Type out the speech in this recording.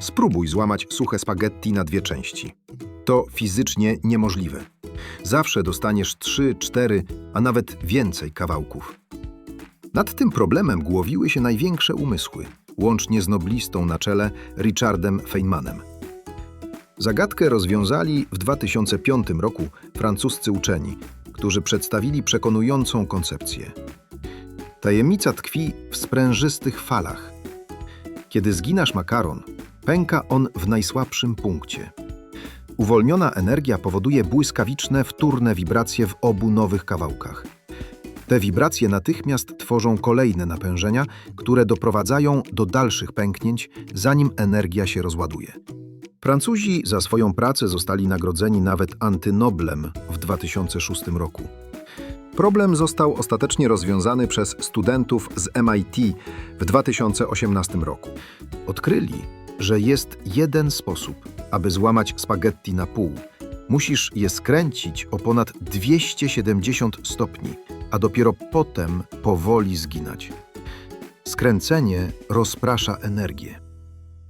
Spróbuj złamać suche spaghetti na dwie części. To fizycznie niemożliwe. Zawsze dostaniesz trzy, cztery, a nawet więcej kawałków. Nad tym problemem głowiły się największe umysły, łącznie z noblistą na czele Richardem Feynmanem. Zagadkę rozwiązali w 2005 roku francuscy uczeni, którzy przedstawili przekonującą koncepcję. Tajemnica tkwi w sprężystych falach. Kiedy zginasz makaron, pęka on w najsłabszym punkcie. Uwolniona energia powoduje błyskawiczne, wtórne wibracje w obu nowych kawałkach. Te wibracje natychmiast tworzą kolejne napężenia, które doprowadzają do dalszych pęknięć, zanim energia się rozładuje. Francuzi za swoją pracę zostali nagrodzeni nawet antynoblem w 2006 roku. Problem został ostatecznie rozwiązany przez studentów z MIT w 2018 roku. Odkryli, że jest jeden sposób, aby złamać spaghetti na pół. Musisz je skręcić o ponad 270 stopni, a dopiero potem powoli zginać. Skręcenie rozprasza energię.